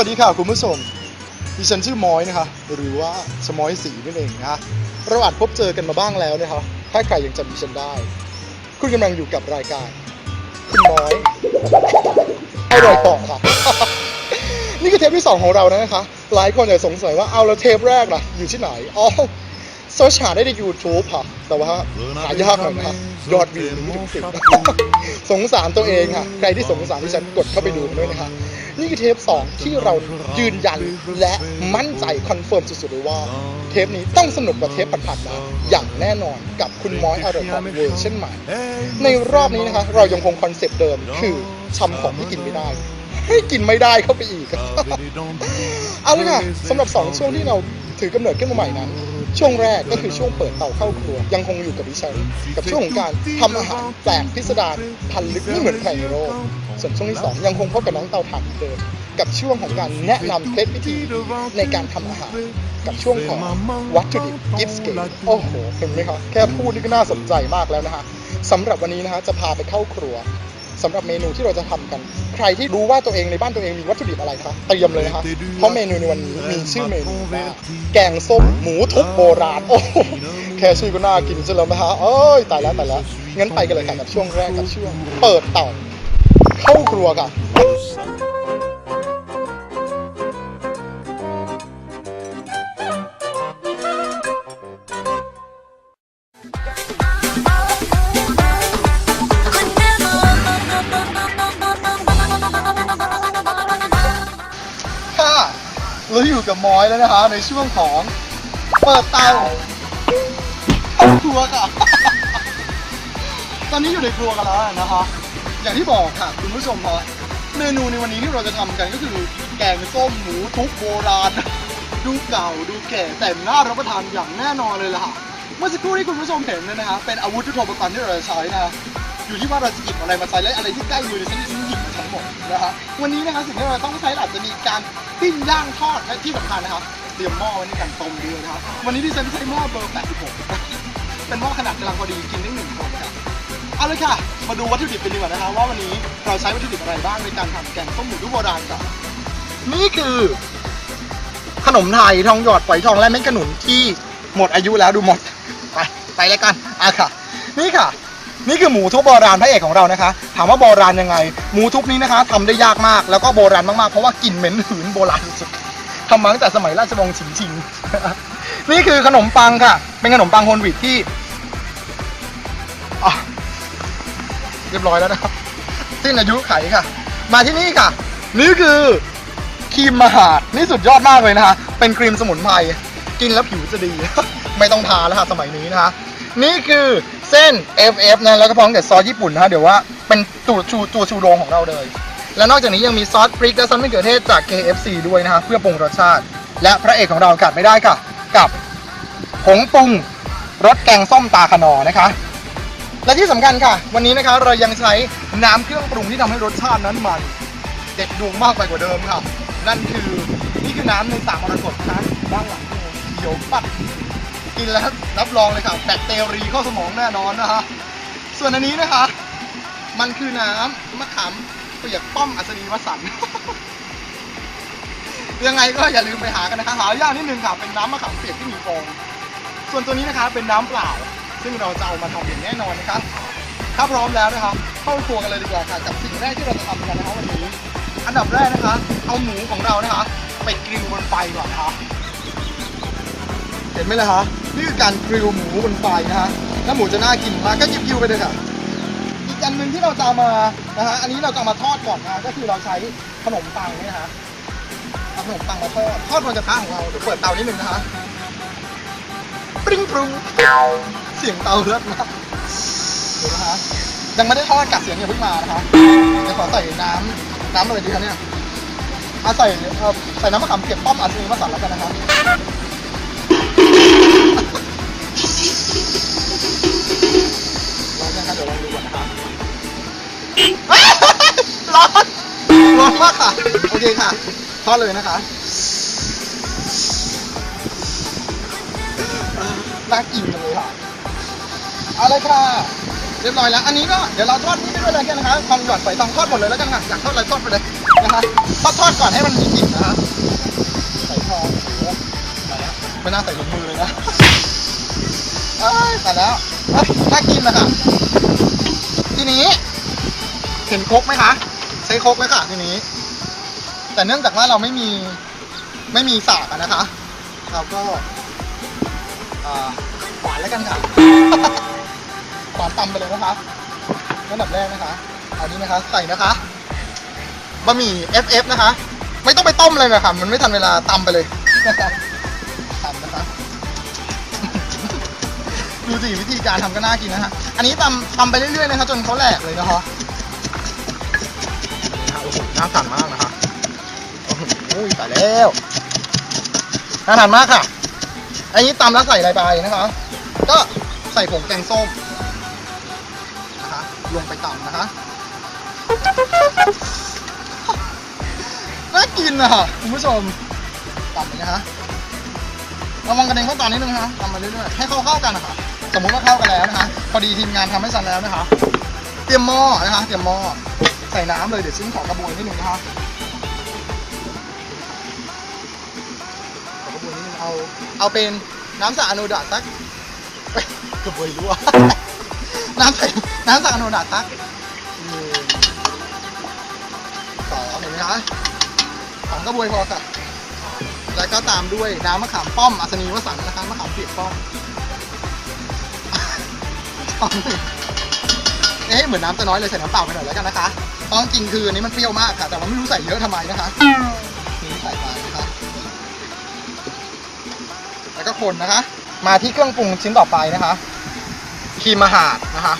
สวัสดีค่ะคุณผู้ชมดิฉันชื่อมอยนะคะ หรือว่าสมอยสีนั่นเองนะเราอาจพบเจอกันมาบ้างแล้วนะคะถ้าใครยังจำดิฉันได้ คุณกำลังอยู่กับรายการ คุณมอยอร่อยต่อค่ะ นี่คือเทปที่2ของเรานะคะ หลายคนอาจจะสงสัยว่าเอาแล้วเทปแรกล่ะอยู่ที่ไหนอ๋อ เซิร์ชหาได้ใน YouTube ค่ะ แต่ว่าหายากหน่อยนะคะยอดวิวไม่ถึงสิบสงสารตัวเองค่ะ ใครที่สงสารที่ฉันกดเข้าไปดูด้วยนะคะ นี่คือเทป 2 ที่เรายืนยันและมั่นใจคอนเฟิร์มสุดๆเลยว่า เทปนี้ต้องสนุกกว่าเทปผ่านๆมาอย่างแน่นอนกับคุณมอยอร่อยของเวอร์ชันใหม่ ในรอบนี้นะคะ เรายังคงคอนเซปต์เดิมคือชำของที่กินไม่ได้ให้กินไม่ได้เข้าไปอีก เอาเลยค่ะสำหรับ 2 ช่วงที่เราถือกำเนิดขึ้นมาใหม่นั้น ช่วงแรกก็คือช่วงเปิดเตาเข้าครัว ยังคงอยู่กับดิฉัน กับช่วงของการทำอาหารแปลกพิสดารพันลึกไม่เหมือนใครในโลกส่วนช่วงที่ 2 ยังคงพบกับน้องเตาถ่านเดิมกับช่วงของการแนะนำเคล็ดวิธีในการทำอาหาร กับช่วงของวัตถุดิบกิฟต์เกตโอ้โหเห็นไหมคะแค่พูดนี่ก็น่าสนใจมากแล้วนะฮะสำหรับวันนี้นะฮะจะพาไปเข้าครัว สำหรับเมนูที่เราจะทำกัน ใครที่รู้ว่าตัวเองในบ้านตัวเองมีวัตถุดิบอะไรคะเตรียมเลยนะคะเพราะเมนูในวันนี้มีชื่อเมนูว่าแกงส้มหมูทุบโบราณโอ้แค่ชื่อก็น่ากินซะแล้วนะคะเอ้ยตายแล้วตายแล้วงั้นไปกันเลยค่ะกับช่วงแรกกับช่วง เปิดเตาเข้าครัวกัน มอยแล้วนะคะ ในช่วงของเปิดเตาครัวค่ะ ตอนนี้อยู่ในครัวกันแล้วนะคะ อย่างที่บอกค่ะคุณผู้ชมคะเมนูในวันนี้ที่เราจะทำกันก็คือ แกงส้มหมูทุบโบราณ ดูเก่าดูแก่แต่น่ารับประทานอย่างแน่นอนเลยล่ะค่ะเมื่อสักครู่ที่คุณผู้ชมเห็นเนยนะคะเป็นอาวุธยุทโธปกรณ์ที่เราจะใช้นะ อยู่ที่ว่าเราจะหยิบอะไรมาใช้และอะไรที่ใกล้มือฉันฉัน นะคะวันนี้นะคะสิ่งที่เราต้องใช้อาจจะมีการปิ้งย่างทอดและที่สำคัญนะคะเตรียมหม้อไว้ในการต้มด้วยนะคะวันนี้ที่ฉันใช้หม้อเบอร์ 86 เป็นหม้อขนาดกำลังพอดีกินได้หนึ่งคนครับเอาเลยค่ะ มาดูวัตถุดิบกันดีกว่านะคะว่าวันนี้เราใช้วัตถุดิบอะไรบ้างในการทำแกงส้มหมูทุกโบราณกันนี่คือ ขนมไทยทองหยอดฝอยทองและเม็ดขนุนที่หมดอายุแล้วดูหมด ไปไปเลยกันอะค่ะ นี่ค่ะ นี่คือหมูทุบโบราณพระเอกของเรานะคะ ถามว่าโบราณยังไง หมูทุบนี้นะคะทำได้ยากมากแล้วก็โบราณมากๆ เพราะว่ากลิ่นเหม็นหืนโบราณสุดๆทำมาตั้งแต่สมัยราชวงศ์ชิงชิง นี่คือขนมปังค่ะ เป็นขนมปังโฮลวีตที่เรียบร้อยแล้วนะครับสิ้นอายุไขค่ะ มาที่นี่ค่ะ นี่คือครีมมหาดนี่สุดยอดมากเลยนะคะ เป็นครีมสมุนไพรกินแล้วผิวจะดี ไม่ต้องทาแล้วค่ะสมัยนี้นะคะ นี่คือ เส้น FF นะแล้วก็พร้อมกับซอสญี่ปุ่นนะคะเดี๋ยวว่าเป็นตัวชูตัวชูโรงของเราเลย และนอกจากนี้ยังมีซอสพริกและซอสมะเขือเทศจาก KFC ด้วยนะคะเพื่อปรุงรสชาติ และพระเอกของเราขาดไม่ได้ค่ะ กับผงปรุงรสแกงส้มตาขนอนะคะ และที่สำคัญค่ะ วันนี้นะคะเรายังใช้น้ำเครื่องปรุงที่ทำให้รสชาตินั้นมันเด็ดดวงมากไปกว่าเดิมค่ะ นั่นคือนี่คือน้ำในสามมรกตนะด้านหลังนี่เขียวปัด กินแล้วรับรองเลยค่ะแบคทีเรีเข้าสมองแน่นอนนะคะ ส่วนอันนี้นะคะ มันคือน้ำมะขามเปียกป้อมอัศนีวสันยังไงก็อย่าลืมไปหากันนะคะหายากนิดนึงค่ะเป็นน้ำมะขามเปียกที่มีฟองส่วนตัวนี้นะคะเป็นน้ำเปล่า ซึ่งเราจะเอามาทำอย่างแน่นอนนะครับถ้าพร้อมแล้วนะคะเข้าครัวกันเลยดีกว่าค่ะกับสิ่งแรกที่เราจะทำกันนะคะวันนี้ อันดับแรกนะคะ เอาหมูของเรานะคะ ไปกริลบนไฟก่อนนะคะ ห็นไหมล่ะคะนี่คือการกริลหมูบนไฟนะคะแล้วหมูจะน่ากินมากก็หยิบยิวไปเลยค่ะอีกอันหนึ่งที่เราจะเอามานะคะอันนี้เราจะมาทอดก่อนนะก็คือเราใช้ขนมปังเนี่ยนะคะขนมปังมาทอดทอดบนกระทะของเราเดี๋ยวเปิดเตานิดนึงนะคะปริ้งปรุงเสียงเตาเลิศมากดี๋ยวนะคะยังไม่ได้ทอดกัดเสียงอย่าเพิ่งมานะคะเดี๋ยวขอใส่น้ำน้ำอะไรดีคะเนี่ยเอาใส่ใส่น้ำมะขามเปียกป้อมอาซีมาสั่นแล้วกันนะคะ ร้อนนะคนั้นด้วยเหรอคะร้อนร้อนมากค่ะ โอเคค่ะ ทอดเลยนะคะน่ากินเลยค่ะ เอาเลยค่ะ เรียบร้อยแล้ว อันนี้ก็เดี๋ยวเราทอดนี่ไปด้วยเลยกันนะคะความหยอดใส่ตองทอดหมดเลยแล้วกันค่ะ อยากทอดอะไรทอดไปเลยนะคะทอดทอดก่อนให้มันมีกลิ่นนะคะ ใส่ทองโอ้โหแล้ไม่น่าใส่ถุงมือเลยนะ เอ้ยแต่แล้วเอ้ยน่ากินนะค่ะ ทีนี้ เห็นครกไหมคะ ใช้ครกไหมค่ะ ทีนี้ แต่เนื่องจากว่าเราไม่มีไม่มีสากอะนะคะ เราก็อ่าขวานแล้วกันค่ะขวานตำไปเลยนะคะอันดับแรกนะคะ เอานี้นะคะ ใส่นะคะบะหมี่ FF นะคะ ไม่ต้องไปต้มเลยนะคะมันไม่ทันเวลาตำไปเลย ดูสิวิธีการทำก็น่ากินนะฮะ อันนี้ตำตำไปเรื่อยๆนะคะจนเขาแหลกเลยนะคะนี่ฮะโอ้โหน่าทานมากนะคะโอ้โหตายแล้วน่าทานมากค่ะ อันนี้ตำแล้วใส่อะไรไปนะคะ ก็ใส่ผงแกงส้มนะคะลงไปตำนะคะน่ากินอะค่ะคุณผู้ชมตำเลยนะคะระวังกระเด็นเข้าตอนนิดนึงนะคะทำมาเรื่อยๆให้เข้าเข้ากันนะคะ สมมุติว่าเข้ากันแล้วนะคะ พอดีทีมงานทำให้ฉันแล้วนะคะ เตรียมหม้อนะคะ เตรียมหม้อใส่น้ำเลยเดี๋ยวชิ้นขอกระบวยนิดนึงนะคะขอกระบวยนิดนึงเอาเอาเป็นน้ำสะอาโนดาสักเอ้ยกระบวยรั่ว น้ำใส่น้ำสะอาโนดาสักหนึ่งสองเห็นไหมคะสองกระบวยพอค่ะแล้วก็ตามด้วยน้ำมะขามป้อมอัศนีวสันต์นะคะมะขามเปียกป้อม เอ๊ะเหมือนน้ำจะน้อยเลยใส่น้ำเปล่าไปหน่อยแล้วกันนะคะเพราะจริงคืออันนี้มันเปรี้ยวมากค่ะ แต่ว่าไม่รู้ใส่เยอะทำไมนะคะนี่ใส่ไปนะคะแล้วก็คนนะคะ มาที่เครื่องปรุงชิ้นต่อไปนะคะครีมอาหารนะคะ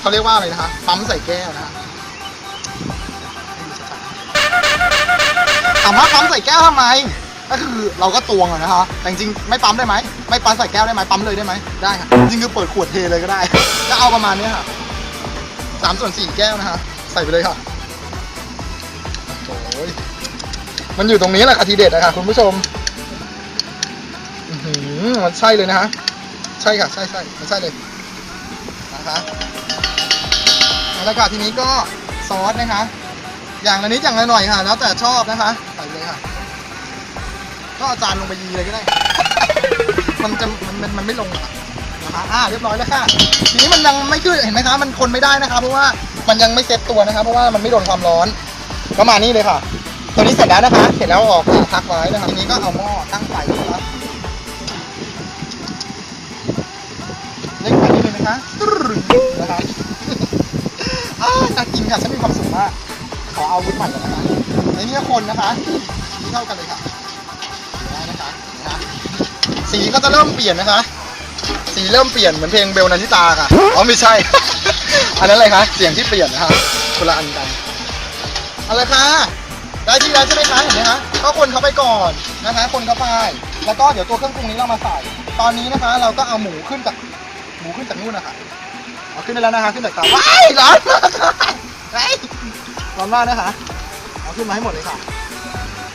เขาเรียกว่าอะไรนะคะปั๊มใส่แก้วนะคะให้ดูชัดๆถามว่าปั๊มใส่แก้วทำไม ก็คือเราก็ตวงอะนะคะแต่จริงๆไม่ปั๊มได้ไหมไม่ปั๊มใส่แก้วได้ไหมปั๊มเลยได้ไหมได้ค่ะจริงคือเปิดขวดเทเลยก็ได้ ก็เอาประมาณเนี้ยค่ะสามส่วนสี่แก้วนะคะใส่ไปเลยค่ะโอ้ยมันอยู่ตรงนี้แหละค่ะทีเด็ดนะคะคุณผู้ชมอือหือมันใช่เลยนะคะใช่ค่ะใช่ใช่มันใช่เลยนะคะเอาละค่ะทีนี้ก็ซอสนะคะ อย่างละนิดอย่างละหน่อยค่ะ แล้วแต่ชอบนะคะใส่เลยค่ะ ก็เอาจานลงไปยีเลยก็ได้ มันจะมันมันมันไม่ลงอะนะคะอ่าเรียบร้อยแล้วค่ะ ทีนี้มันยังไม่ขึ้นเห็นไหมคะมันคนไม่ได้นะคะเพราะว่ามันยังไม่เซ็ตตัวนะคะเพราะว่ามันไม่โดนความร้อนก็มานี่เลยค่ะ ตัวนี้เสร็จแล้วนะคะ เสร็จแล้วออกพักไว้นะคะทีนี้ก็เอาหม้อตั้งไฟนะคะเล่นไฟนิดนึงนะคะตึ้งนะคะอ้าวน่ากินค่ะฉันมีความสุขมาก ขอเอาวุ้นใหม่ก่อนนะคะในนี้คนนะคะนี่เท่ากันเลยค่ะ นะคะนะคะสีก็จะเริ่มเปลี่ยนนะคะ สีเริ่มเปลี่ยนเหมือนเพลงเบลนันทิตาค่ะอ๋อไม่ใช่ อันนั้นอะไรคะเสียงที่เปลี่ยนนะคะคนละอันกันเอาละค่ะได้ที่แล้วใช่ไหมคะเห็นไหมคะก็คนเข้าไปก่อนนะคะ คนเข้าไปแล้วก็เดี๋ยวตัวเครื่องปรุงนี้เรามาใส่ ตอนนี้นะคะ เราก็เอาหมูขึ้นจากหมูขึ้นจากนู่นนะคะเอาขึ้นได้แล้วนะคะขึ้นจากเตาว้ายร้อนมากค่ะเฮ้ยร้อนมากนะคะเอาขึ้นมาให้หมดเลยค่ะ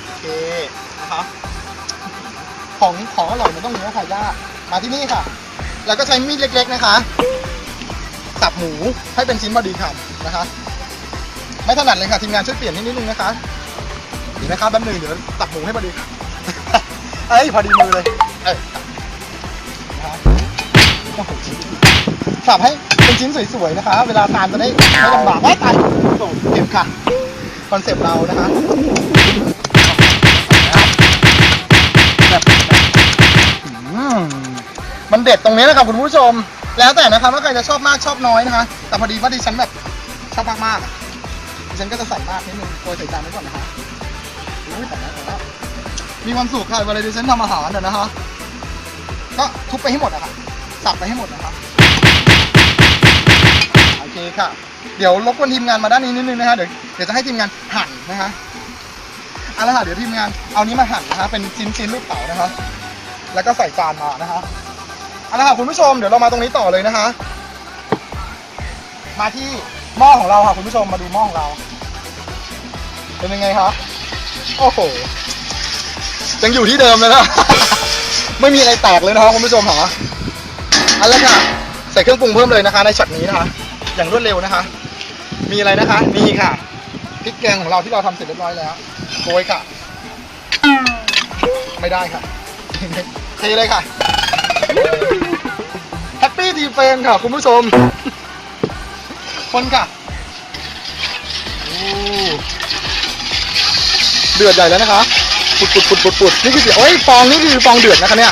โอเคนะคะ ของของอร่อยมันต้องมีนะค่ะย่ามาที่นี่ค่ะ แล้วก็ใช้มีดเล็ก ๆนะคะสับหมูให้เป็นชิ้นพอดีคำนะคะ ไม่ถนัดเลยค่ะทีมงานช่วยเปลี่ยนให้นิดนึงนะคะเดี๋ยวนะคะแป๊บหนึงเดี๋ยวสับหมูให้พอดีเอ้ยพอดีมือเลยเอ้ยนะคะโอ้โหสับให้เป็นชิ้นสวยๆนะคะ เวลาทานจะได้ไม่ลำบากว่าตายโอ้เก็บค่ะคอนเซปต์เรานะคะ มันเด็ดตรงนี้นะครับคุณผู้ชม แล้วแต่นะคะว่าใครจะชอบมากชอบน้อยนะคะ แต่พอดีว่าดิฉันแบบชอบมากๆอะดิฉันก็จะใส่มากนิดนึงโดยใส่จานไว้ก่อนนะคะอุ้ยแต่แล้วแต่แล้วมีความสุขค่ะเวลาดิฉันทำอาหารน่ะนะคะก็ทุบไปให้หมดอะค่ะสับไปให้หมดนะคะโอเคค่ะ เดี๋ยวรบกวนทีมงานมาด้านนี้นิดนึงนะคะเดี๋ยวเดี๋ยวจะให้ทีมงานหั่นนะคะเอาละค่ะเดี๋ยวทีมงานเอานี้มาหั่นนะคะเป็นชิ้นชิ้นๆลูกเต๋านะคะแล้วก็ใส่จานมานะคะ เอาละค่ะคุณผู้ชมเดี๋ยวเรามาตรงนี้ต่อเลยนะคะ มาที่หม้อของเราค่ะคุณผู้ชมมาดูหม้อของเรา เป็นยังไงคะโอ้โหยังอยู่ที่เดิมเลยนะ ไม่มีอะไรแตกเลยนะคะคุณผู้ชมค่ะเอาละค่ะ ใส่เครื่องปรุงเพิ่มเลยนะคะ ในช็อตนี้นะคะ อย่างรวดเร็วนะคะ มีอะไรนะคะมีค่ะพริกแกงของเราที่เราทำเสร็จเรียบร้อยแล้วโรยค่ะ ไม่ได้ค่ะเทเลยค่ะ ฟนค่ะ คุณผู้ชม คนค่ะโอ้เดือดใหญ่แล้วนะคะ ปุดปุดปุดปุดปุดนี่คือเสียงโอ้ยฟองนี่คือฟองเดือดนะคะเนี่ย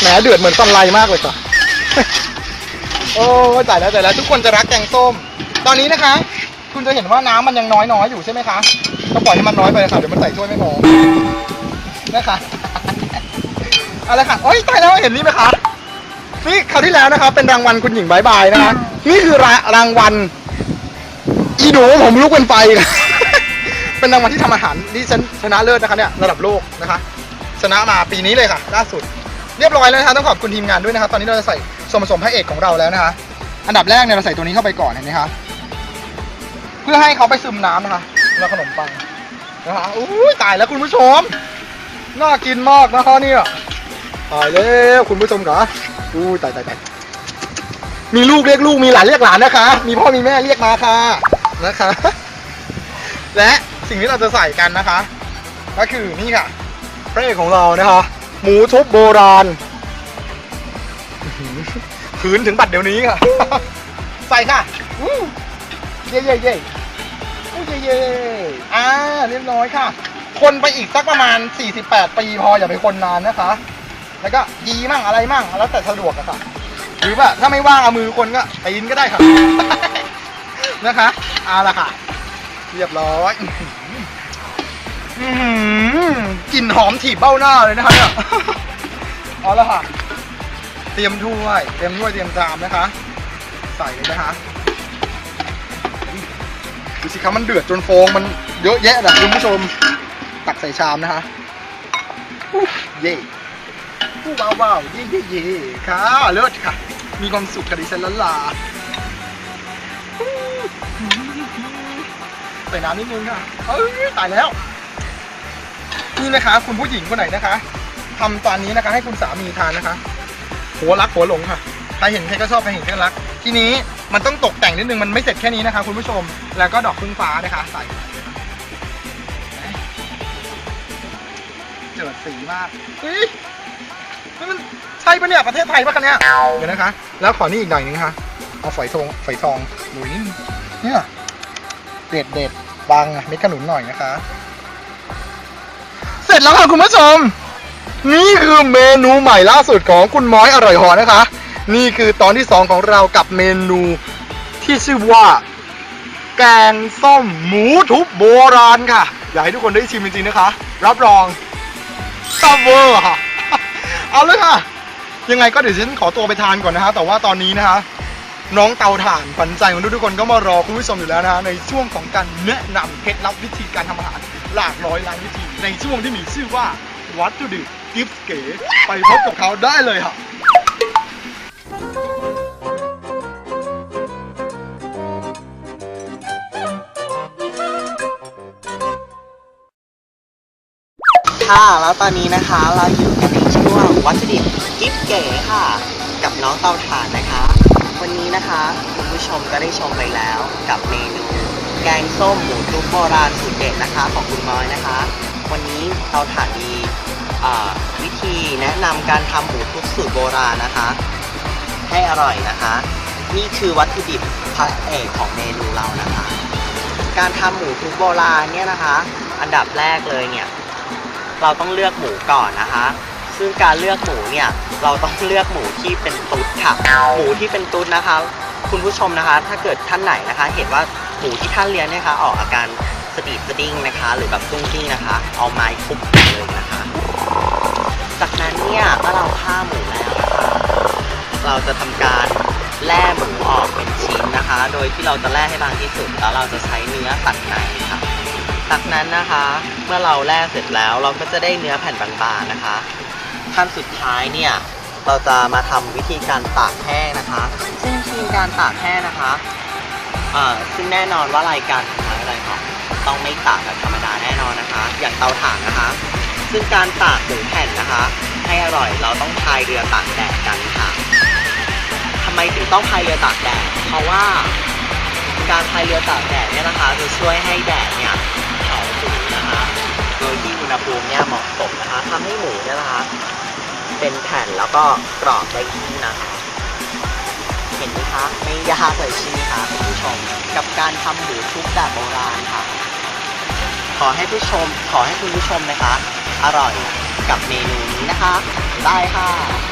แหมเดือดเหมือนฟันไลมากเลยค่ะ โอ้จ่ายแล้วจ่ายแล้วทุกคนจะรักแกงส้ม ตอนนี้นะคะ คุณจะเห็นว่าน้ำมันยังน้อยน้อยๆอยู่ใช่ไหมคะต้องปล่อยให้มันน้อยไปเลยค่ะเดี๋ยวมันใส่ถ้วยไม่พอนะคะ อาละค่ะโอ้ยตายแล้วเห็นนี่ไหมคะนี่คราวที่แล้วนะคะเป็นรางวัลคุณหญิงบายบายนะคะนี่คือรารางวัลอีหนูผมลุกเป็นไฟค่ะเป็นรางวัลที่ทำอาหารที่ฉันชนะเลิศนะคะเนี่ยระดับโลกนะคะ ชนะมาปีนี้เลยค่ะ ล่าสุด เรียบร้อยแล้วนะคะต้องขอบคุณทีมงานด้วยนะคะตอนนี้เราจะใส่ส่วนผสมพระเอกของเราแล้วนะคะ อันดับแรกเนี่ยเราใส่ตัวนี้เข้าไปก่อนเห็นไหมคะเพื่อให้เขาไปซึมน้ำนะคะแล้วขนมปังนะคะอุ้ยตายแล้วคุณผู้ชมน่ากินมากนะคะเนี่ย ตายแล้วคุณผู้ชมค่ะอุ้ยตายตายตายมีลูกเรียกลูกมีหลานเรียกหลานนะคะ มีพ่อมีแม่เรียกมาค่ะนะคะ และสิ่งที่เราจะใส่กันนะคะ ก็คือนี่ค่ะพระเอกของเรานะคะ หมูทุบโบราณอื้อหือคืนถึงบัตรเดี๋ยวนี้ค่ะ ใส่ค่ะเย่เย่เย่เย่เย่อ่าเรียบร้อยค่ะ คนไปอีกสักประมาณ 48 ปีพออย่าไปคนนานนะคะ แล้วก็ยีมั่งอะไรมั่งแล้วแต่สะดวกอะค่ะ หรือว่าถ้าไม่ว่างเอามือคนก็ตีนก็ได้ค่ะ นะคะเอาละค่ะ เรียบร้อยอื้อหืออื้อหือกลิ่นหอมถีบเบ้าหน้าเลยนะคะเนี่ยเอาละค่ะ เตรียมถ้วย เตรียมถ้วยเตรียมจามนะคะ ใส่เลยนะคะดูสิครับมันเดือดจนฟองมันเยอะแยะนะคุณผู้ชม ตักใส่ชามนะคะ เย่ อู้ว้าวว้าวเย่เย่เย่ค่ะเลิศค่ะ มีความสุขกับดิฉันละลาใส่น้ำนิดนึงค่ะเอ้ยตายแล้ว นี่นะคะ คุณผู้หญิงคนไหนนะคะทำตอนนี้นะคะ ให้คุณสามีทานนะคะหัวรักหัวหลงค่ะใครเห็นใครก็ชอบใครเห็นใครรัก ทีนี้มันต้องตกแต่งนิดนึงมันไม่เสร็จแค่นี้นะคะ คุณผู้ชมแล้วก็ดอกพึ่งฟ้านะคะใส่เจิดสีมากเฮ้ย นี่มันใช่ปะเนี่ยประเทศไทยปะคะเนี่ยเดี๋ยวนะคะ แล้วขอนี่อีกหน่อยนึงนะคะเอาฝอยทองฝอยทองหนุยเนี่ยเด็ดเด็ดบางอะเม็ดขนุนหน่อยนะคะ เสร็จแล้วค่ะคุณผู้ชม นี่คือเมนูใหม่ล่าสุดของคุณม้อยอร่อยหอนะคะ นี่คือตอนที่2ของเรากับเมนูที่ชื่อว่า แกงส้มหมูทุบโบราณค่ะ อยากให้ทุกคนได้ชิมจริงๆนะคะ รับรองซับเวอร์ค่ะ เอาเลยค่ะ ยังไงก็เดี๋ยวฉันขอตัวไปทานก่อนนะคะแต่ว่าตอนนี้นะคะน้องเตาถ่านฝันใจของทุกคนก็มารอคุณผู้ชมอยู่แล้วนะฮะ ในช่วงของการแนะนำเคล็ดลับวิธีการทำอาหารหลากร้อยล้านวิธี ในช่วงที่มีชื่อว่าวัตถุดิบกิฟต์เก๋ไปพบกับเขาได้เลยค่ะ ค่ะแล้วตอนนี้นะคะเราอยู่กัน วัตถุดิบกิฟเก๋ค่ะ กับน้องเตาถ่านนะคะ วันนี้นะคะคุณผู้ชมก็ได้ชมไปแล้วกับเมนูแกงส้มหมูทุบโบราณสูตรเด็ดนะคะของคุณน้อยนะคะ วันนี้เตาถ่านมีวิธีแนะนำการทำหมูทุบสูตรโบราณนะคะ ให้อร่อยนะคะ นี่คือวัตถุดิบพระเอกของเมนูเรานะคะ การทำหมูทุบโบราณเนี่ยนะคะ อันดับแรกเลยเนี่ยเราต้องเลือกหมูก่อนนะคะ ซึ่งการเลือกหมูเนี่ยเราต้องเลือกหมูที่เป็นตุ๊ดค่ะ หมูที่เป็นตุ๊ดนะคะ คุณผู้ชมนะคะ ถ้าเกิดท่านไหนนะคะ เห็นว่าหมูที่ท่านเลี้ยงเนี่ยคะออกอาการสะดีดสะดิ้งนะคะ หรือแบบตุ้งติ้งนะคะ เอาไม้ทุบเลยนะคะ จากนั้นเนี่ยเมื่อเราฆ่าหมูแล้วนะคะเราจะทำการแล่หมูออกเป็นชิ้นนะคะ โดยที่เราจะแล่ให้บางที่สุดแล้วเราจะใช้เนื้อตัดในค่ะจากนั้นนะคะ เมื่อเราแล่เสร็จแล้วเราก็จะได้เนื้อแผ่นบางๆนะคะ ขั้นสุดท้ายเนี่ยเราจะมาทำวิธีการตากแห้งนะคะ ซึ่งวิธีการตากแห้งนะคะอ่อซึ่งแน่นอนว่ารายการของเราอะไรค่ะต้องไม่ตากแบบธรรมดาแน่นอนนะคะ อย่างเตาถ่านนะคะ ซึ่งการตากหมูแผ่นนะคะ ให้อร่อยเราต้องพายเรือตากแดดกันค่ะทำไมถึงต้องพายเรือตากแดด เพราะว่าการพายเรือตากแดดเนี่ยนะคะจะช่วยให้แดดเนี่ยเผาหมูนะคะ โดยที่อุณหภูมิเนี่ยเหมาะสมนะคะทำให้หมูเนี่ยนะคะ เป็นแผ่นแล้วก็กรอบได้ที่นะคะเห็นไหมคะไม่ยากเลยใช่ไหมคะคุณผู้ชม กับการทำหมูทุบแบบโบราณค่ะ ขอให้ผู้ชมขอให้คุณผู้ชมนะคะ อร่อยกับเมนูนี้นะคะ ได้ค่ะ